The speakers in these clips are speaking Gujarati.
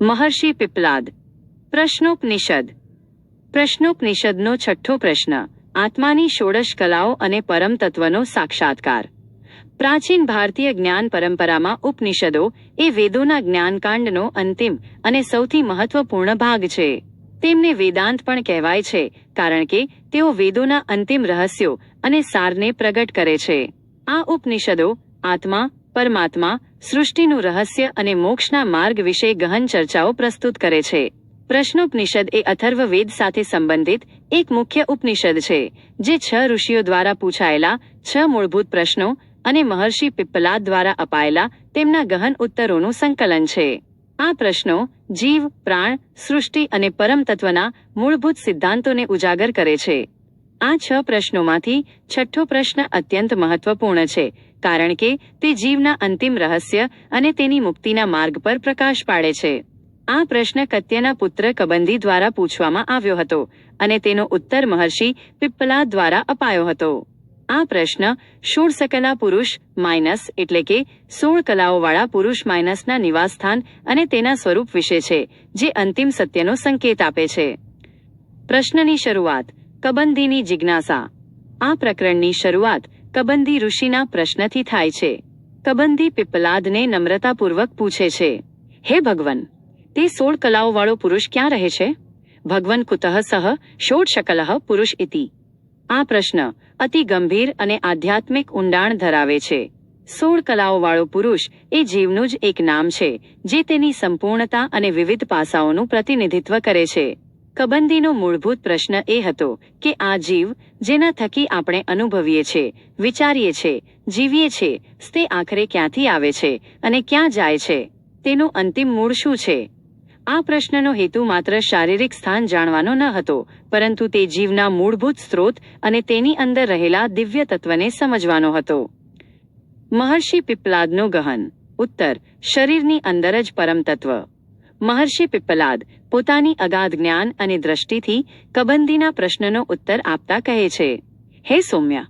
મહર્ષિ પીપલાદ પ્રશ્નોપનિષદ પ્રશ્નોપનિષદનો છઠ્ઠો પ્રશ્ન આત્માની ષોડશ કલાઓ અને પરમ સાક્ષાત્કાર પ્રાચીન ભારતીય જ્ઞાન પરંપરામાં ઉપનિષદો એ વેદોના જ્ઞાનકાંડનો અંતિમ અને સૌથી મહત્વપૂર્ણ ભાગ છે તેમને વેદાંત પણ કહેવાય છે કારણ કે તેઓ વેદોના અંતિમ રહસ્યો અને સારને પ્રગટ કરે છે આ ઉપનિષદો આત્મા પરમાત્મા સૃષ્ટિનું રહસ્ય અને મોક્ષના માર્ગ વિશે ગહન ચર્ચાઓ પ્રસ્તુત કરે છે. પ્રશ્નોપનિષદ એ અથર્વ વેદ સાથે સંબંધિત એક મુખ્ય ઉપનિષદ છે, જે છ ઋષિઓ દ્વારા પૂછાયેલા છ મૂળભૂત પ્રશ્નો અને મહર્ષિ પિપ્પલાદ દ્વારા અપાયેલા તેમના ગહન ઉત્તરોનું સંકલન છે. આ પ્રશ્નો જીવ, પ્રાણ, સૃષ્ટિ અને પરમતત્વના મૂળભૂત સિદ્ધાંતોને ઉજાગર કરે છે. આ છ પ્રશ્નોમાંથી છઠ્ઠો પ્રશ્ન અત્યંત મહત્વપૂર્ણ છે, કારણ કે તે જીવના અંતિમ રહસ્ય અને તેની મુક્તિના માર્ગ પર પ્રકાશ પાડે છે. આ પ્રશ્ન કત્યના પુત્ર કબંધી દ્વારા પૂછવામાં આવ્યો હતો અને તેનો ઉત્તર મહર્ષિ પિપ્પલા દ્વારા અપાયો હતો. આ પ્રશ્ન સકલા પુરુષ માઇનસ એટલે કે સોળ કલાઓવાળા પુરુષ માઇનસના નિવાસસ્થાન અને તેના સ્વરૂપ વિશે છે, જે અંતિમ સત્યનો સંકેત આપે છે. પ્રશ્નની શરૂઆત કબંધીની જિજ્ઞાસા. આ પ્રકરણની શરૂઆત કબંધી ઋષિના પ્રશ્નથી થાય છે. કબંધી પિપ્પલાદને નમ્રતાપૂર્વક પૂછે છે, હે ભગવન, તે સોળ કલાઓવાળો પુરુષ ક્યાં રહે છે? ભગવન કુતઃ સહ ષોડ શકલઃ પુરુષ ઇતિ. આ પ્રશ્ન અતિ ગંભીર અને આધ્યાત્મિક ઊંડાણ ધરાવે છે. સોળ કલાઓવાળો પુરુષ એ જીવનું જ એક નામ છે, જે તેની સંપૂર્ણતા અને વિવિધ પાસાઓનું પ્રતિનિધિત્વ કરે છે. કબંદીનો મૂળભૂત પ્રશ્ન એ હતો કે આ જીવ, જેના થકી આપણે અનુભવીએ છીએ વિચારીએ છીએ જીવીએ છીએ તે આખરે ક્યાંથી આવે છે અને ક્યાં જાય છે, તેનું અંતિમ મૂળ શું છે? આ પ્રશ્નનો હેતુ માત્ર શારીરિક સ્થાન જાણવાનો ન હતો, પરંતુ તે જીવના મૂળભૂત સ્ત્રોત અને તેની અંદર રહેલા દિવ્ય તત્વને સમજવાનો હતો. મહર્ષિ પીપલાદનો ગહન, ઉત્તર, શરીરની અંદર જ પરમ તત્વ. મહર્ષિ પિપ્પલાદ પોતાની અગાધ જ્ઞાન અને દ્રષ્ટિથી કબંદીના પ્રશ્નનો ઉત્તર આપતા કહે છે, હે સૌમ્ય,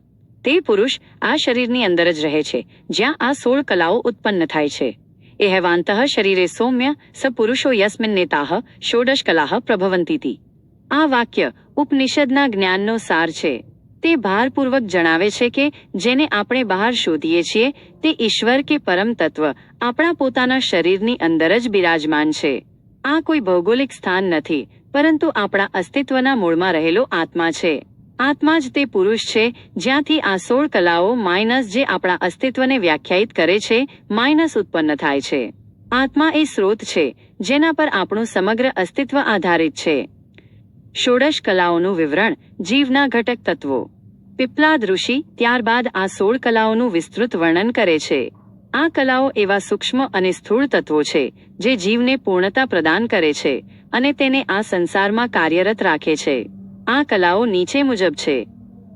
તે પુરુષ આ શરીરની અંદર જ રહે છે, જ્યાં આ સોળ કલાઓ ઉત્પન્ન થાય છે. એહવાંતઃ શરીરે સૌમ્ય સ પુરુષો યસ્મિન નેતાહ ષોડશ કલાહ પ્રભવંતીતિ. આ વાક્ય ઉપનિષદના જ્ઞાનનો સાર છે. તે ભારપૂર્વક જણાવે છે કે જેને આપણે બહાર શોધીએ છીએ, તે ઈશ્વર કે પરમ તત્વ, આપણા પોતાના શરીરની અંદર જ બિરાજમાન છે. આ કોઈ ભૌગોલિક સ્થાન નથી, પરંતુ આપણા અસ્તિત્વના મૂળમાં રહેલો આત્મા છે. આત્મા જ તે પુરુષ છે, જ્યાંથી આ સોળ કલાઓ માઇનસ જે આપણા અસ્તિત્વને વ્યાખ્યાયિત કરે છે, માઇનસ ઉત્પન્ન થાય છે. આત્મા એ સ્રોત છે, જેના પર આપણું સમગ્ર અસ્તિત્વ આધારિત છે. ષોડશ કલાઓનું વિવરણ, જીવના ઘટક તત્વો. પીપલાદ ઋષિ ત્યારબાદ આ સોળ કલાઓનું વિસ્તૃત વર્ણન કરે છે. આ કલાઓ એવા સૂક્ષ્મ અને સ્થૂળ તત્વો છે, જે જીવને પૂર્ણતા પ્રદાન કરે છે અને તેને આ સંસારમાં કાર્યરત રાખે છે. આ કલાઓ નીચે મુજબ છે.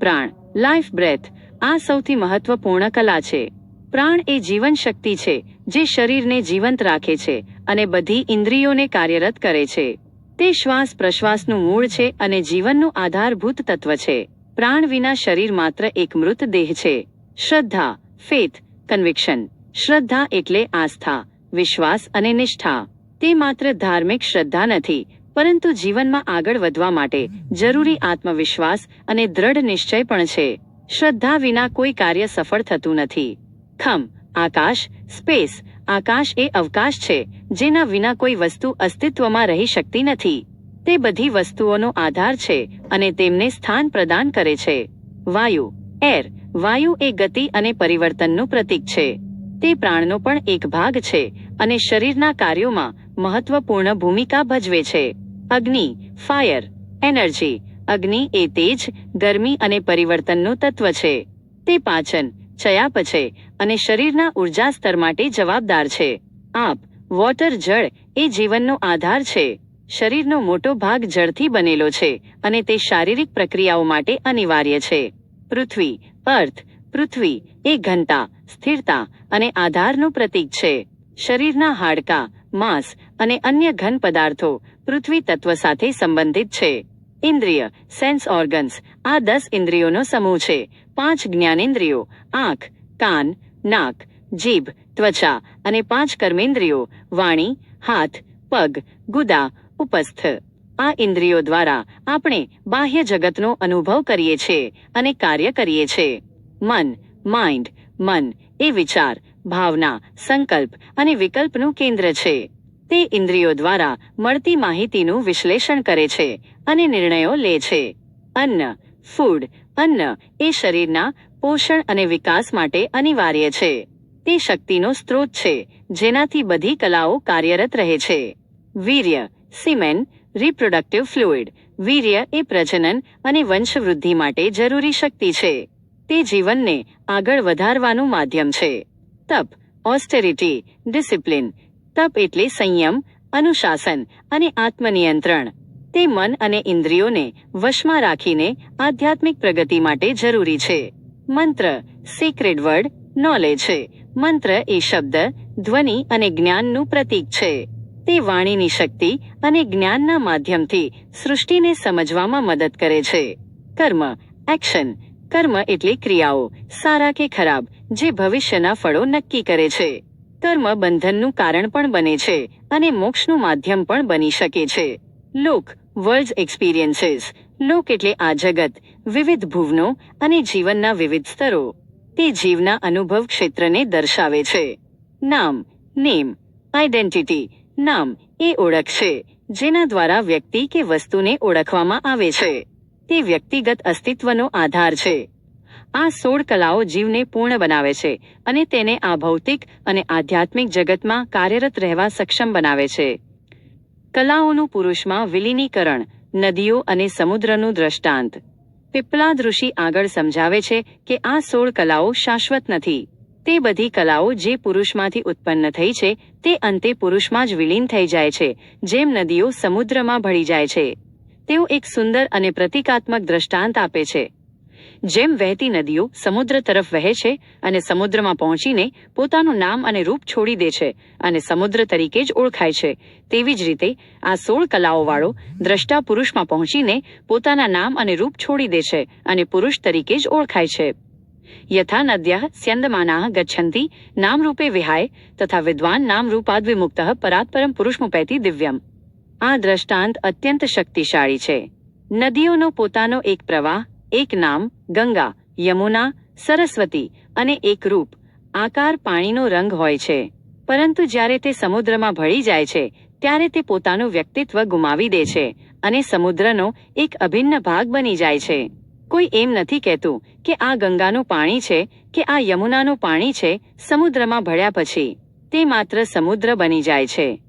પ્રાણ, લાઈફ બ્રેથ, આ સૌથી મહત્વપૂર્ણ કલા છે. પ્રાણ એ જીવન શક્તિ છે, જે શરીરને જીવંત રાખે છે અને બધી ઇન્દ્રિયોને કાર્યરત કરે છે. તે શ્વાસ પ્રશ્વાસનું મૂળ છે અને જીવનનું આધારભૂત તત્વ છે. પ્રાણ વિના શરીર માત્ર એક મૃત દેહ છે. શ્રદ્ધા ફેથ કન્વિક્શન શ્રદ્ધા એટલે આસ્થા, વિશ્વાસ અને નિષ્ઠા. તે માત્ર ધાર્મિક શ્રદ્ધા નથી, પરંતુ જીવનમાં આગળ વધવા માટે જરૂરી આત્મવિશ્વાસ અને દ્રઢ નિશ્ચય પણ છે. શ્રદ્ધા વિના કોઈ કાર્ય સફળ થતું નથી. ખમ, આકાશ, સ્પેસ આકાશ એ અવકાશ છે, જેના વિના કોઈ વસ્તુ અસ્તિત્વમાં રહી શકતી નથી. તે બધી વસ્તુઓનો આધાર છે અને તેમને સ્થાન પ્રદાન કરે છે. વાયુ, એર, વાયુ એ ગતિ અને પરિવર્તનનું પ્રતીક છે. તે પ્રાણનો પણ એક ભાગ છે અને શરીરના કાર્યોમાં મહત્વપૂર્ણ ભૂમિકા ભજવે છે. અગ્નિ, ફાયર, એનર્જી, અગ્નિ એ તેજ, ગરમી અને પરિવર્તનનું તત્વ છે. તે પાચન ચયાપ છે અને શરીરના ઊર્જા સ્તર માટે જવાબદાર છે. આપ વોટર જળ, એ જીવનનો આધાર છે. શરીરનો મોટો ભાગ જળથી બનેલો છે અને તે શારીરિક પ્રક્રિયાઓ માટે અનિવાર્ય છે. પૃથ્વી, અર્થ, પૃથ્વી, એ ઘનતા, સ્થિરતા અને આધારનું પ્રતીક છે. શરીરના હાડકાં, માંસ અને અન્ય ઘન પદાર્થો પૃથ્વી તત્વ સાથે સંબંધિત છે. ઇન્દ્રિય સેન્સ ઓર્ગન્સ આ દસ ઇન્દ્રિયોનો સમૂહ છે. પાંચ જ્ઞાનેન્દ્રિયો, આંખ, કાન, નાક, જીભ, ત્વચા અને પાંચ કર્મેન્દ્રિયો, વાણી, હાથ, પગ, ગુદા, ઉપસ્થ. આ ઇન્દ્રિયો દ્વારા આપણે બાહ્ય જગતનો અનુભવ કરીએ છીએ અને કાર્ય કરીએ છીએ મન માઇન્ડ મન એ વિચાર, ભાવના, સંકલ્પ અને વિકલ્પનું કેન્દ્ર છે. તે ઇન્દ્રિયો દ્વારા મળતી માહિતીનું વિશ્લેષણ કરે છે અને નિર્ણયો લે છે. અન્ન ફૂડ અન્ન એ શરીરના પોષણ અને વિકાસ માટે અનિવાર્ય છે. તે શક્તિનો સ્ત્રોત છે, જેનાથી બધી કલાઓ કાર્યરત રહે છે. વીર્ય, સિમેન રિપ્રોડક્ટિવ ફ્લુઇડ વીર્ય એ પ્રજનન અને વંશવૃદ્ધિ માટે જરૂરી શક્તિ છે. તે જીવનને આગળ વધારવાનું માધ્યમ છે. તપ ઓસ્ટેરિટી ડિસિપ્લિન તપ એટલે સંયમ, અનુશાસન અને આત્મનિયંત્રણ. તે મન અને ઇન્દ્રિયોને વશમાં રાખીને આધ્યાત્મિક પ્રગતિ માટે જરૂરી છે. મંત્ર સિક્રેટ વર્ડ નોલેજ છે. મંત્ર એ શબ્દ, ધ્વનિ અને જ્ઞાનનું પ્રતીક છે. તે વાણીની શક્તિ અને જ્ઞાનના માધ્યમથી સૃષ્ટિને સમજવામાં મદદ કરે છે. કર્મ એક્શન કર્મ એટલે ક્રિયાઓ, સારા કે ખરાબ, જે ભવિષ્યના ફળો નક્કી કરે છે. કર્મ બંધનનું કારણ પણ બને છે અને મોક્ષનું માધ્યમ પણ બની શકે છે. લોક વર્લ્ડ એક્સપિરિયન્સીસ લોક એટલે આ જગત, વિવિધ ભુવનો અને જીવનના વિવિધ સ્તરો. તે જીવના અનુભવ ક્ષેત્રને દર્શાવે છે. નામ નેમ આઇડેન્ટિટી નામ એ ઓળખ છે, જેના દ્વારા વ્યક્તિ કે વસ્તુને ઓળખવામાં આવે છે. તે વ્યક્તિગત અસ્તિત્વનો આધાર છે. આ સોળ કલાઓ જીવને પૂર્ણ બનાવે છે અને તેને આ ભૌતિક અને આધ્યાત્મિક જગતમાં કાર્યરત રહેવા સક્ષમ બનાવે છે. કલાઓનું પુરુષમાં વિલીનીકરણ, નદીઓ અને સમુદ્રનું દ્રષ્ટાંત. પીપલાદ ઋષિ આગળ સમજાવે છે કે આ સોળ કલાઓ શાશ્વત નથી. તે બધી કલાઓ જે પુરુષમાંથી ઉત્પન્ન થઈ છે, તે અંતે પુરુષમાં જ વિલીન થઈ જાય છે, જેમ નદીઓ સમુદ્રમાં ભળી જાય છે. તેઓ એક સુંદર અને પ્રતિકાત્મક દ્રષ્ટાંત આપે છે. જેમ વહેતી નદીઓ સમુદ્ર તરફ વહે છે અને સમુદ્રમાં પહોંચીને પોતાનું નામ અને રૂપ છોડી દે છે અને સમુદ્ર તરીકે જ ઓળખાય છે. તેવી જ રીતે આ સોળ કલાઓવાળો દ્રષ્ટા પુરુષમાં પહોંચીને પોતાના નામ અને રૂપ છોડી દે છે અને પુરુષ તરીકે જ ઓળખાય છે. યથા નદ્યા સ્યંદમાના ગચ્છંતી નામરૂપે વિહાય તથા વિદ્વાન નામરૂપાદ વિમુક્ત પરાત્પરમ પુરુષમુપૈતી દિવ્યમ. આ દ્રષ્ટાંત અત્યંત શક્તિશાળી છે. નદીઓનો પોતાનો એક પ્રવાહ એક નામ ગંગા, યમુના, સરસ્વતી અને એક રૂપ. આકાર પાણીનો રંગ હોય છે. પરંતુ જ્યારે તે સમુદ્રમાં ભળી જાય છે, ત્યારે તે પોતાનું વ્યક્તિત્વ ગુમાવી દે છે અને સમુદ્રનો એક અભિન્ન ભાગ બની જાય છે. કોઈ એમ નથી કહેતું કે આ ગંગાનું પાણી છે કે આ યમુનાનું પાણી છે સમુદ્રમાં ભળ્યા પછી. તે માત્ર સમુદ્ર બની જાય છે.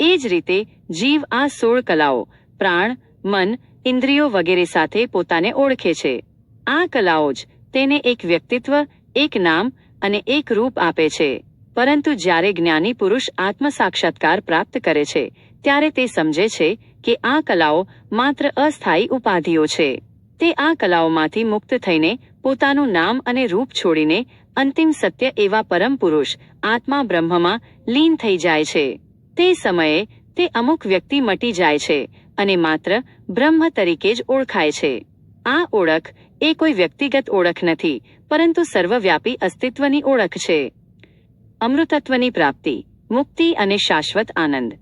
એ જ રીતે જીવ આ સોળ કલાઓ, પ્રાણ, મન ઇન્દ્રિયો વગેરે સાથે પોતાને ઓળખે છે. આ કલાઓ જ તેને એક વ્યક્તિત્વ, એક નામ અને એક રૂપ આપે છે. પરંતુ જ્યારે જ્ઞાની પુરુષ આત્મ સાક્ષાત્કાર પ્રાપ્ત કરે છે, ત્યારે તે સમજે છે કે આ કલાઓ માત્ર અસ્થાયી ઉપાધિઓ છે. તે આ કલાઓમાંથી મુક્ત થઈને પોતાનું નામ અને રૂપ છોડીને અંતિમ સત્ય એવા પરમ પુરુષ, આત્મા બ્રહ્મમાં લીન થઈ જાય છે. તે સમયે તે અમુક વ્યક્તિ મટી જાય છે અને માત્ર બ્રહ્મ તરીકે જ ઓળખાય છે. આ ઓળખ એ કોઈ વ્યક્તિગત ઓળખ નથી, પરંતુ સર્વવ્યાપી અસ્તિત્વની ઓળખ છે. અમૃતત્વની પ્રાપ્તિ, મુક્તિ અને શાશ્વત આનંદ.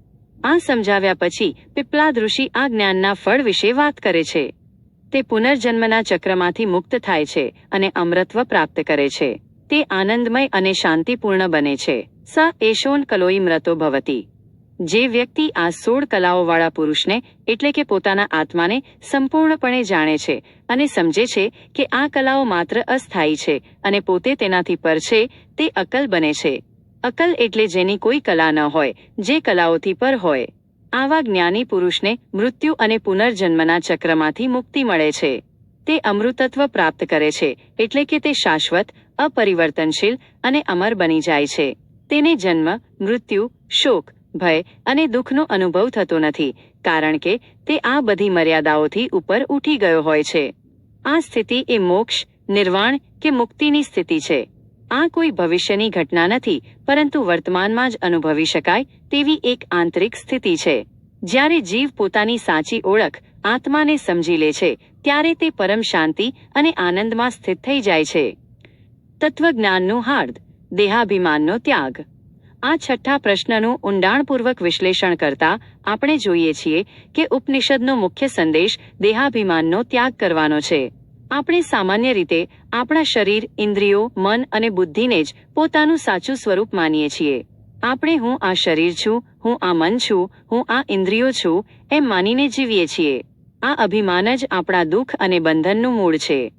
આ સમજાવ્યા પછી પીપલાદ ઋષિ આ જ્ઞાનના ફળ વિશે વાત કરે છે. તે પુનર્જન્મના ચક્રમાંથી મુક્ત થાય છે અને અમૃતત્વ પ્રાપ્ત કરે છે. તે આનંદમય અને શાંતિપૂર્ણ બને છે. સ એશોન કલોઈ મૃતો ભવતી. જે વ્યક્તિ આ સોળ કલાઓવાળા પુરુષને, એટલે કે પોતાના આત્માને, સંપૂર્ણપણે જાણે છે અને સમજે છે કે આ કલાઓ માત્ર અસ્થાયી છે અને પોતે તેનાથી પર છે, તે અકલ બને છે. અકલ એટલે જેની કોઈ કલા ન હોય, જે કલાઓથી પર હોય. આવા જ્ઞાની પુરુષને મૃત્યુ અને પુનર્જન્મના ચક્રમાંથી મુક્તિ મળે છે. તે અમૃતત્વ પ્રાપ્ત કરે છે, એટલે કે તે શાશ્વત, અપરિવર્તનશીલ અને અમર બની જાય છે. તેને જન્મ, મૃત્યુ, શોક ભય અને દુઃખનો અનુભવ થતો નથી, કારણ કે તે આ બધી મર્યાદાઓથી ઉપર ઉઠી ગયો હોય છે. આ સ્થિતિ એ મોક્ષ, નિર્વાણ કે મુક્તિની સ્થિતિ છે. આ કોઈ ભવિષ્યની ઘટના નથી, પરંતુ વર્તમાનમાં જ અનુભવી શકાય તેવી એક આંતરિક સ્થિતિ છે. જ્યારે જીવ પોતાની સાચી ઓળખ, આત્માને સમજી લે છે, ત્યારે તે પરમ શાંતિ અને આનંદમાં સ્થિત થઈ જાય છે. તત્વજ્ઞાનનું હાર્દ, દેહાભિમાનનો ત્યાગ. આ છઠ્ઠા પ્રશ્નનું ઊંડાણપૂર્વક વિશ્લેષણ કરતા આપણે જોઈએ છીએ કે ઉપનિષદનો મુખ્ય સંદેશ દેહાભિમાનનો ત્યાગ કરવાનો છે. આપણે સામાન્ય રીતે આપણા શરીર, ઇન્દ્રિયો, મન અને બુદ્ધિને જ પોતાનું સાચું સ્વરૂપ માનીએ છીએ. આપણે હું આ શરીર છું, હું આ મન છું, હું આ ઇન્દ્રિયો છું, એમ માનીને જીવીએ છીએ. આ અભિમાન જ આપણા દુઃખ અને બંધનનું મૂળ છે.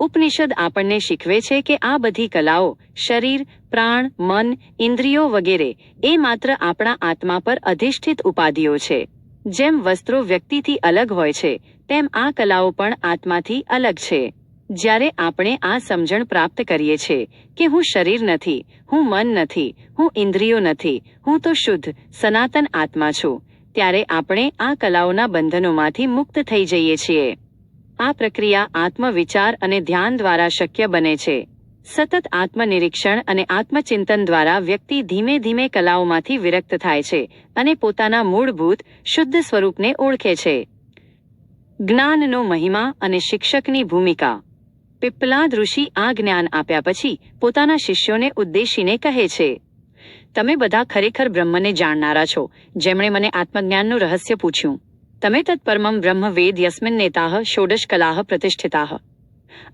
ઉપનિષદ આપણને શીખવે છે કે આ બધી કલાઓ, શરીર, પ્રાણ, મન, ઇન્દ્રિયો વગેરે, એ માત્ર આપણા આત્મા પર અધિષ્ઠિત ઉપાધિઓ છે. જેમ વસ્ત્રો વ્યક્તિથી અલગ હોય છે, તેમ આ કલાઓ પણ આત્માથી અલગ છે. જ્યારે આપણે આ સમજણ પ્રાપ્ત કરીએ છીએ કે હું શરીર નથી, હું મન નથી, હું ઇન્દ્રિયો નથી, હું તો શુદ્ધ, સનાતન આત્મા છું, ત્યારે આપણે આ કલાઓના બંધનોમાંથી મુક્ત થઈ જઈએ છીએ. આ પ્રક્રિયા આત્મવિચાર અને ધ્યાન દ્વારા શક્ય બને છે. સતત આત્મનિરીક્ષણ અને આત્મચિંતન દ્વારા વ્યક્તિ ધીમે ધીમે કલાઓમાંથી વિરક્ત થાય છે અને પોતાના મૂળભૂત, શુદ્ધ સ્વરૂપને ઓળખે છે. જ્ઞાનનો મહિમા અને શિક્ષકની ભૂમિકા. પિપ્પલાદ ઋષિ આ જ્ઞાન આપ્યા પછી પોતાના શિષ્યોને ઉદ્દેશીને કહે છે, તમે બધા ખરેખર બ્રહ્મને જાણનારા છો. જેમણે મને આત્મજ્ઞાનનું રહસ્ય પૂછ્યું. તમે તત્પરમમ બ્રહ્મ વેદ યસ્મિન નેતાહ ષોડશ કલાહ પ્રતિષ્ઠિતાહ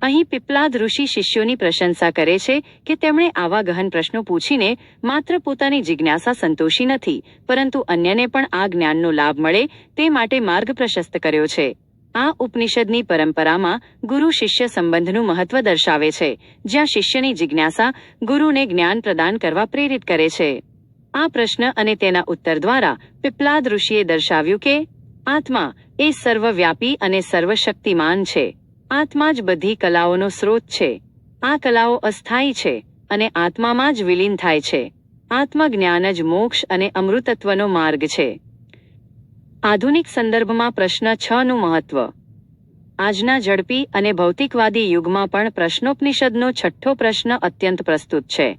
અહીં પીપલાદ ઋષિ શિષ્યોની પ્રશંસા કરે છે કે તેમણે આવા ગહન પ્રશ્નો પૂછીને માત્ર પોતાની જિજ્ઞાસા સંતોષી નથી પરંતુ અન્યને પણ આ જ્ઞાનનો લાભ મળે તે માટે માર્ગ પ્રશસ્ત કર્યો છે આ ઉપનિષદની પરંપરામાં ગુરુ શિષ્ય સંબંધનું મહત્વ દર્શાવે છે જ્યાં શિષ્યની જિજ્ઞાસા ગુરુને જ્ઞાન પ્રદાન કરવા પ્રેરિત કરે છે આ પ્રશ્ન અને તેના ઉત્તર દ્વારા પિપ્લાદ ઋષિએ દર્શાવ્યું કે આત્મા એ સર્વવ્યાપી અને સર્વશક્તિમાન છે. આત્મા જ બધી કલાઓનો સ્રોત છે. આ કલાઓ અસ્થાયી છે અને આત્મામાં જ વિલીન થાય છે. આત્મજ્ઞાન જ મોક્ષ અને અમૃતત્વનો માર્ગ છે. આધુનિક સંદર્ભમાં પ્રશ્ન છ નું મહત્વ. આજના ઝડપી અને ભૌતિકવાદી યુગમાં પણ પ્રશ્નોપનિષદનો છઠ્ઠો પ્રશ્ન અત્યંત પ્રસ્તુત છે.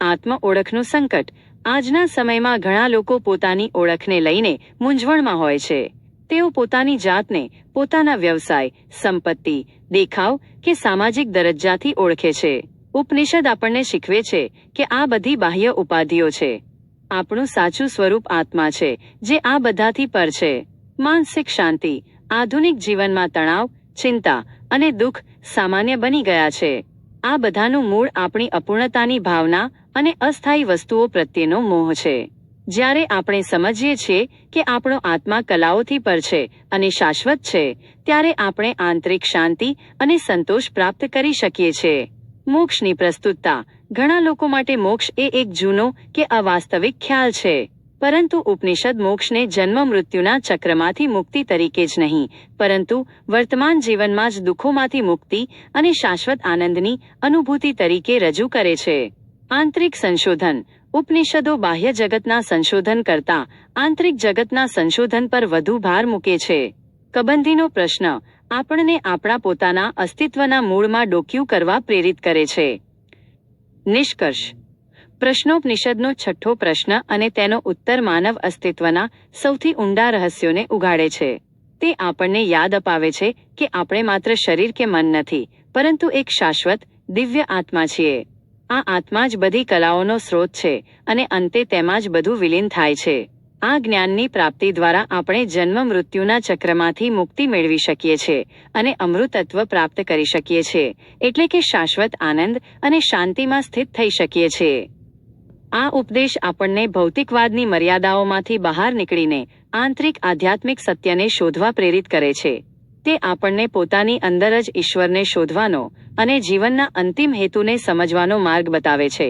આત્મ ઓળખનું સંકટ. આજના સમયમાં ઘણા લોકો પોતાની ઓળખને લઈને મૂંઝવણમાં હોય છે. તેઓ પોતાની જાતને, પોતાના વ્યવસાય, સંપત્તિ, દેખાવ કે સામાજિક દરજ્જાથી ઓળખે છે. ઉપનિષદ આપણને શીખવે છે કે આ બધી બાહ્ય ઉપાધિઓ છે. આપણું સાચું સ્વરૂપ આત્મા છે, જે આ બધાથી પર છે. માનસિક શાંતિ, આધુનિક જીવનમાં તણાવ, ચિંતા અને દુઃખ સામાન્ય બની ગયા છે. આ બધાનું મૂળ આપણી અપૂર્ણતાની ભાવના અને અસ્થાયી વસ્તુઓ પ્રત્યેનો મોહ છે. જ્યારે આપણે સમજીએ છીએ કે આપણો આત્મા કલાઓથી પર છે અને શાશ્વત છે, ત્યારે આપણે આંતરિક શાંતિ અને સંતોષ પ્રાપ્ત કરી શકીએ છીએ. મોક્ષની પ્રસ્તુતતા. ઘણા લોકો માટે મોક્ષ એ એક જૂનો કે અવાસ્તવિક ખ્યાલ છે. પરંતુ ઉપનિષદ મોક્ષને જન્મ મૃત્યુના ચક્રમાંથી મુક્તિ તરીકે જ નહીં, પરંતુ વર્તમાન જીવનમાં જ દુઃખોમાંથી મુક્તિ અને શાશ્વત આનંદની અનુભૂતિ તરીકે રજૂ કરે છે. આંતરિક સંશોધન. ઉપનિષદો બાહ્ય જગતના સંશોધન કરતા આંતરિક જગતના સંશોધન પર વધુ ભાર મૂકે છે. કબંધીનો પ્રશ્ન, આપણને આપણા પોતાના અસ્તિત્વના મૂળમાં ડોક્યું કરવા પ્રેરિત કરે છે. નિષ્કર્ષ, પ્રશ્નોપનિષદનો છઠ્ઠો પ્રશ્ન અને તેનો ઉત્તર માનવ અસ્તિત્વના સૌથી ઊંડા રહસ્યોને ઉગાડે છે. તે આપણને યાદ અપાવે છે કે આપણે માત્ર શરીર કે મન નથી, પરંતુ એક શાશ્વત, દિવ્ય આત્મા છીએ. આ આત્મા જ બધી કલાઓનો સ્રોત છે અને અંતે તેમાં જ બધું વિલીન થાય છે. આ જ્ઞાનની પ્રાપ્તિ દ્વારા આપણે જન્મ મૃત્યુના ચક્રમાંથી મુક્તિ મેળવી શકીએ છીએ અને અમૃતત્વ પ્રાપ્ત કરી શકીએ છીએ, એટલે કે શાશ્વત આનંદ અને શાંતિમાં સ્થિત થઈ શકીએ છીએ. આ ઉપદેશ આપણને ભૌતિકવાદની મર્યાદાઓમાંથી બહાર નીકળીને આંતરિક આધ્યાત્મિક સત્યને શોધવા પ્રેરિત કરે છે. તે આપણને પોતાની અંદર જ ઈશ્વરને શોધવાનો અને જીવનના અંતિમ હેતુને સમજવાનો માર્ગ બતાવે છે.